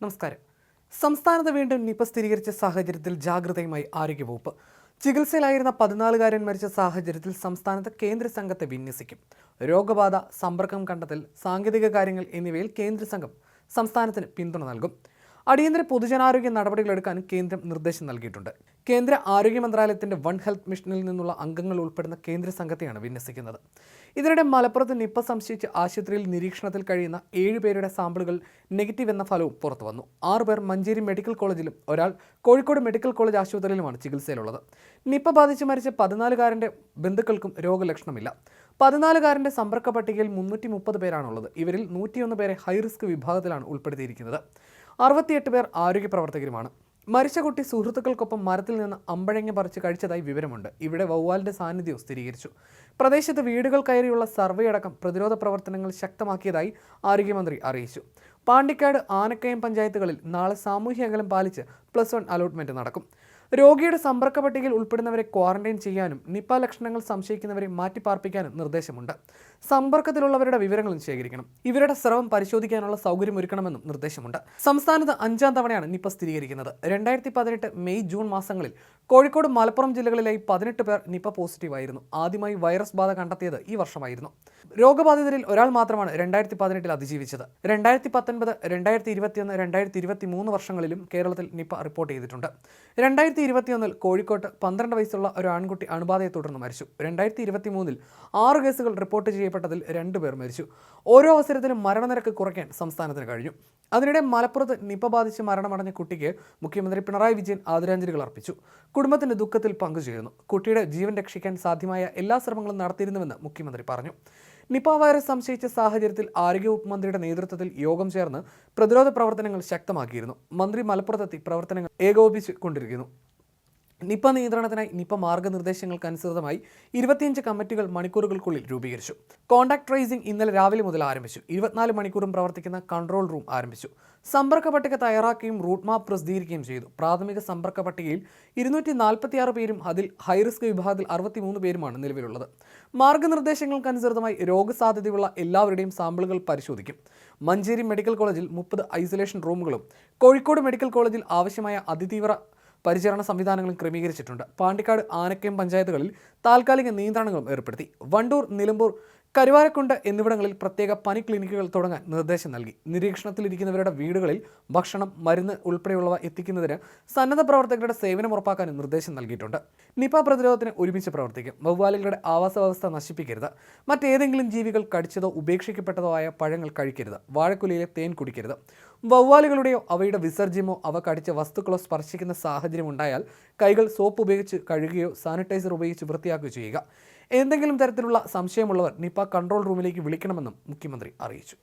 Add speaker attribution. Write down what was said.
Speaker 1: നമസ്കാരം. സംസ്ഥാനത്ത് വീണ്ടും നിപ സ്ഥിരീകരിച്ച സാഹചര്യത്തിൽ ജാഗ്രതയുമായി ആരോഗ്യവകുപ്പ്. ചികിത്സയിലായിരുന്ന പതിനാലുകാരൻ മരിച്ച സാഹചര്യത്തിൽ സംസ്ഥാനത്ത് കേന്ദ്ര സംഘത്തെ വിന്യസിക്കും. രോഗബാധ സമ്പർക്കം കണ്ടെത്തൽ സാങ്കേതിക കാര്യങ്ങൾ എന്നിവയിൽ കേന്ദ്ര സംഘം സംസ്ഥാനത്തിന് പിന്തുണ നൽകും. അടിയന്തര പൊതുജനാരോഗ്യ നടപടികളെടുക്കാൻ കേന്ദ്രം നിർദ്ദേശം നൽകിയിട്ടുണ്ട്. കേന്ദ്ര ആരോഗ്യ മന്ത്രാലയത്തിന്റെ വൺ ഹെൽത്ത് മിഷനിൽ നിന്നുള്ള അംഗങ്ങൾ ഉൾപ്പെടുന്ന കേന്ദ്ര സംഘത്തെയാണ് വിന്യസിക്കുന്നത്. ഇതിനിടെ മലപ്പുറത്ത് നിപ്പ സംശയിച്ച് ആശുപത്രിയിൽ നിരീക്ഷണത്തിൽ കഴിയുന്ന ഏഴ് പേരുടെ സാമ്പിളുകൾ നെഗറ്റീവ് എന്ന ഫലവും പുറത്തു വന്നു. ആറുപേർ മഞ്ചേരി മെഡിക്കൽ കോളേജിലും ഒരാൾ കോഴിക്കോട് മെഡിക്കൽ കോളേജ് ആശുപത്രിയിലുമാണ് ചികിത്സയിലുള്ളത്. നിപ്പ ബാധിച്ച് മരിച്ച പതിനാലുകാരന്റെ ബന്ധുക്കൾക്കും രോഗലക്ഷണമില്ല. പതിനാലുകാരന്റെ സമ്പർക്ക പട്ടികയിൽ മുന്നൂറ്റി മുപ്പത് പേരാണുള്ളത്. ഇവരിൽ നൂറ്റിയൊന്ന് പേരെ ഹൈറിസ്ക് വിഭാഗത്തിലാണ് ഉൾപ്പെടുത്തിയിരിക്കുന്നത്. അറുപത്തിയെട്ട് പേർ ആരോഗ്യ പ്രവർത്തകരുമാണ് മരിച്ച കുട്ടി സുഹൃത്തുക്കൾക്കൊപ്പം മരത്തിൽ നിന്ന് അമ്പഴങ്ങ പറിച്ച് കഴിച്ചതായി വിവരമുണ്ട്. ഇവിടെ വവ്വാലിന്റെ സാന്നിധ്യവും സ്ഥിരീകരിച്ചു. പ്രദേശത്ത് വീടുകൾ കയറിയുള്ള സർവേ അടക്കം പ്രതിരോധ പ്രവർത്തനങ്ങൾ ശക്തമാക്കിയതായി ആരോഗ്യമന്ത്രി അറിയിച്ചു. പാണ്ടിക്കാട് ആനക്കയം പഞ്ചായത്തുകളിൽ നാളെ സാമൂഹ്യ അകലം പാലിച്ച് പ്ലസ് വൺ അലോട്ട്മെന്റ് നടക്കും. രോഗിയുടെ സമ്പർക്ക പട്ടികയിൽ ഉൾപ്പെടുന്നവരെ ക്വാറന്റൈൻ ചെയ്യാനും നിപ്പ ലക്ഷണങ്ങൾ സംശയിക്കുന്നവരെ മാറ്റിപ്പാർപ്പിക്കാനും നിർദ്ദേശമുണ്ട്. സമ്പർക്കത്തിലുള്ളവരുടെ വിവരങ്ങളും ശേഖരിക്കണം. ഇവരുടെ സ്രവം പരിശോധിക്കാനുള്ള സൗകര്യം ഒരുക്കണമെന്നും നിർദ്ദേശമുണ്ട്. സംസ്ഥാനത്ത് അഞ്ചാം തവണയാണ് നിപ്പ സ്ഥിരീകരിക്കുന്നത്. രണ്ടായിരത്തി പതിനെട്ട് മെയ് ജൂൺ മാസങ്ങളിൽ കോഴിക്കോട് മലപ്പുറം ജില്ലകളിലായി പതിനെട്ട് പേർ നിപ്പ പോസിറ്റീവായിരുന്നു ആദ്യമായി വൈറസ് ബാധ കണ്ടെത്തിയത് ഈ വർഷമായിരുന്നു. രോഗബാധിതരിൽ ഒരാൾ മാത്രമാണ് രണ്ടായിരത്തി പതിനെട്ടിൽ അതിജീവിച്ചത്. രണ്ടായിരത്തി പത്തൊൻപത് രണ്ടായിരത്തി ഇരുപത്തിയൊന്ന് രണ്ടായിരത്തി ഇരുപത്തി മൂന്ന് വർഷങ്ങളിലും കേരളത്തിൽ നിപ്പ റിപ്പോർട്ട് ചെയ്തിട്ടുണ്ട്. രണ്ടായിരത്തി ഇരുപത്തിയൊന്നിൽ കോഴിക്കോട്ട് പന്ത്രണ്ട് വയസ്സുള്ള ഒരു ആൺകുട്ടി അണുബാധയെ തുടർന്ന് മരിച്ചു. രണ്ടായിരത്തി ഇരുപത്തി മൂന്നിൽ ആറ് കേസുകൾ റിപ്പോർട്ട് ചെയ്യപ്പെട്ടതിൽ രണ്ട് പേർ മരിച്ചു. ഓരോ അവസരത്തിലും മരണനിരക്ക് കുറയ്ക്കാൻ സംസ്ഥാനത്തിന് കഴിഞ്ഞു. അതിനിടെ മലപ്പുറത്ത് നിപ ബാധിച്ച് മരണമടഞ്ഞ കുട്ടിക്ക് മുഖ്യമന്ത്രി പിണറായി വിജയൻ ആദരാഞ്ജലികൾ അർപ്പിച്ചു. കുടുംബത്തിന്റെ ദുഃഖത്തിൽ പങ്കുചേരുന്നു കുട്ടിയുടെ ജീവൻ രക്ഷിക്കാൻ സാധ്യമായ എല്ലാ ശ്രമങ്ങളും നടത്തിയിരുന്നുവെന്ന് മുഖ്യമന്ത്രി പറഞ്ഞു. നിപ വൈറസ് സംശയിച്ച സാഹചര്യത്തിൽ ആരോഗ്യവകുപ്പ് മന്ത്രിയുടെ നേതൃത്വത്തിൽ യോഗം ചേർന്ന് പ്രതിരോധ പ്രവർത്തനങ്ങൾ ശക്തമാക്കിയിരുന്നു. മന്ത്രി മലപ്പുറത്തെത്തി പ്രവർത്തനങ്ങൾ ഏകോപിപ്പിച്ചു കൊണ്ടിരിക്കുന്നു നിപ്പ നിയന്ത്രണത്തിനായി നിപ്പ മാർഗനിർദ്ദേശങ്ങൾക്കനുസൃതമായി ഇരുപത്തിയഞ്ച് കമ്മിറ്റികൾ മണിക്കൂറുകൾക്കുള്ളിൽ രൂപീകരിച്ചു. കോൺടാക്ട് ട്രേസിംഗ് ഇന്നലെ രാവിലെ മുതൽ ആരംഭിച്ചു. ഇരുപത്തിനാല് മണിക്കൂറും പ്രവർത്തിക്കുന്ന കൺട്രോൾ റൂം ആരംഭിച്ചു. സമ്പർക്ക പട്ടിക തയ്യാറാക്കുകയും റൂട്ട് മാപ്പ് പ്രസിദ്ധീകരിക്കുകയും ചെയ്തു. പ്രാഥമിക സമ്പർക്ക പട്ടികയിൽ ഇരുന്നൂറ്റി നാൽപ്പത്തിയാറ് പേരും അതിൽ ഹൈറിസ്ക് വിഭാഗത്തിൽ അറുപത്തിമൂന്ന് പേരുമാണ് നിലവിലുള്ളത്. മാർഗനിർദ്ദേശങ്ങൾക്കനുസൃതമായി രോഗസാധ്യതയുള്ള എല്ലാവരുടെയും സാമ്പിളുകൾ പരിശോധിക്കും. മഞ്ചേരി മെഡിക്കൽ കോളേജിൽ മുപ്പത് ഐസൊലേഷൻ റൂമുകളും കോഴിക്കോട് മെഡിക്കൽ കോളേജിൽ ആവശ്യമായ അതിതീവ്ര പരിചരണ സംവിധാനങ്ങളും ക്രമീകരിച്ചിട്ടുണ്ട്. പാണ്ടിക്കാട് ആനക്കയം പഞ്ചായത്തുകളിൽ താൽക്കാലിക നിയന്ത്രണങ്ങളും ഏർപ്പെടുത്തി. വണ്ടൂർ നിലമ്പൂർ കരുവാരക്കുണ്ട് എന്നിവിടങ്ങളിൽ പ്രത്യേക പനി ക്ലിനിക്കുകൾ തുടങ്ങാൻ നിർദ്ദേശം നൽകി. നിരീക്ഷണത്തിലിരിക്കുന്നവരുടെ വീടുകളിൽ ഭക്ഷണം മരുന്ന് ഉൾപ്പെടെയുള്ളവ എത്തിക്കുന്നതിന് സന്നദ്ധ പ്രവർത്തകരുടെ സേവനം ഉറപ്പാക്കാനും നിർദ്ദേശം നൽകിയിട്ടുണ്ട്. നിപ പ്രതിരോധത്തിന് ഒരുമിച്ച് പ്രവർത്തിക്കും. വവ്വാലുകളുടെ ആവാസ വ്യവസ്ഥ നശിപ്പിക്കരുത്. മറ്റേതെങ്കിലും ജീവികൾ കടിച്ചതോ ഉപേക്ഷിക്കപ്പെട്ടതോ ആയ പഴങ്ങൾ കഴിക്കരുത്. വാഴക്കുലയിലെ തേൻ കുടിക്കരുത്. വവ്വാലുകളുടെയോ അവയുടെ വിസർജ്യമോ അവ കടിച്ച വസ്തുക്കളോ സ്പർശിക്കുന്ന സാഹചര്യം ഉണ്ടായാൽ കൈകൾ സോപ്പ് ഉപയോഗിച്ച് കഴുകുകയോ സാനിറ്റൈസർ ഉപയോഗിച്ച് വൃത്തിയാക്കുകയോ ചെയ്യുക. എന്തെങ്കിലും തരത്തിലുള്ള സംശയമുള്ളവർ നിപ കൺട്രോൾ റൂമിലേക്ക് വിളിക്കണമെന്നും മുഖ്യമന്ത്രി അറിയിച്ചു.